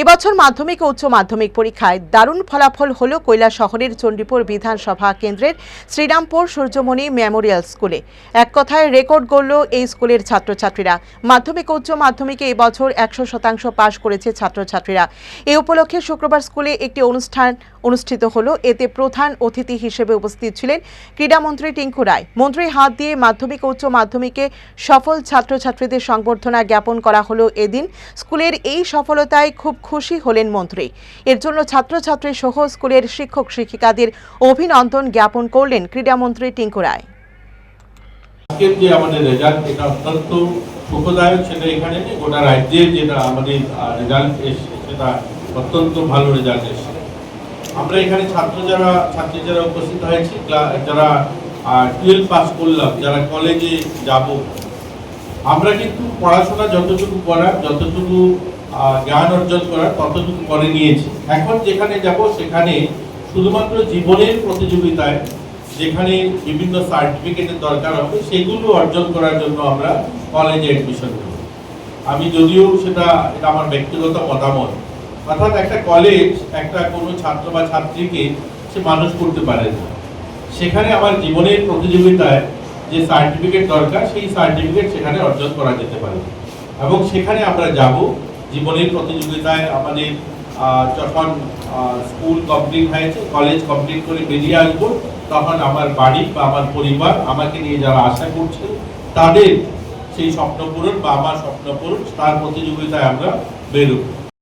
এবছর মাধ্যমিক ও উচ্চ মাধ্যমিক পরীক্ষায় দারুণ ফলাফল হল কৈলাস শহরের চণ্ডীপুর বিধানসভা কেন্দ্রের শ্রীরামপুর সূর্যমণি মেমোরিয়াল স্কুলে। এক কথায় রেকর্ড গড়ল এই স্কুলের ছাত্রছাত্রীরা। মাধ্যমিক ও উচ্চ মাধ্যমিকে এবছর একশো শতাংশ পাশ করেছে ছাত্রছাত্রীরা। এ উপলক্ষে শুক্রবার স্কুলে একটি অনুষ্ঠান অনুষ্ঠিত হলো। এতে প্রধান অতিথি হিসেবে উপস্থিত ছিলেন ক্রীড়ামন্ত্রী টিঙ্কু রায়। মন্ত্রীর হাত দিয়ে মাধ্যমিক ও উচ্চ মাধ্যমিকে সফল ছাত্রছাত্রীদের সংবর্ধনা জ্ঞাপন করা হলো এদিন। স্কুলের এই সফলতায় খুব খুশি হলেন মন্ত্রী। এর জন্য ছাত্রছাত্রী সহ স্কুলের শিক্ষক শিক্ষিকাদের অভিনন্দন জ্ঞাপন করলেন ক্রীড়ামন্ত্রী টিঙ্কু রায়। আজকের যে আমাদের রেজাল্ট এটা অত্যন্ত সুখদায়ক, সেটা এখানে গোটা রাজ্যের যেটা আমাদের রেজাল্ট এসছে, সেটা অত্যন্ত ভালো রেজাল্ট এসছে। আমরা এখানে ছাত্র যারা, ছাত্রী যারা উপস্থিত হয়েছি যারা টুয়েলভ পাস করলাম, যারা কলেজে যাব, আমরা কিন্তু পড়াশোনা যতটুকু করার, যতটুকু জ্ঞান অর্জন করার ততটুকু করে নিয়েছি। এখন যেখানে যাব, সেখানে শুধুমাত্র জীবনের প্রতিযোগিতায় যেখানে বিভিন্ন সার্টিফিকেটের দরকার হবে, সেগুলো অর্জন করার জন্য আমরা কলেজে অ্যাডমিশন করি আমি যদিও সেটা, এটা আমার ব্যক্তিগত মতামত। অর্থাৎ একটা কলেজ একটা কোনো ছাত্র বা ছাত্রীকে সে মানুষ করতে পারে না। সেখানে আমার জীবনের প্রতিযোগিতায় যে সার্টিফিকেট দরকার, সেই সার্টিফিকেট সেখানে অর্জন করা যেতে পারে। এবং সেখানে আমরা যাব জীবনের প্রতিযোগিতায় আমাদের যখন স্কুল কমপ্লিট হয়েছে কলেজ কমপ্লিট করে বেরিয়ে আসব, তখন আমার বাড়ি বা আমার পরিবার আমাকে নিয়ে যারা আশা করছে। তাদের সেই স্বপ্ন পূরণ বা আমার স্বপ্ন পূরণ, তার প্রতিযোগিতায় আমরা বেরোবো।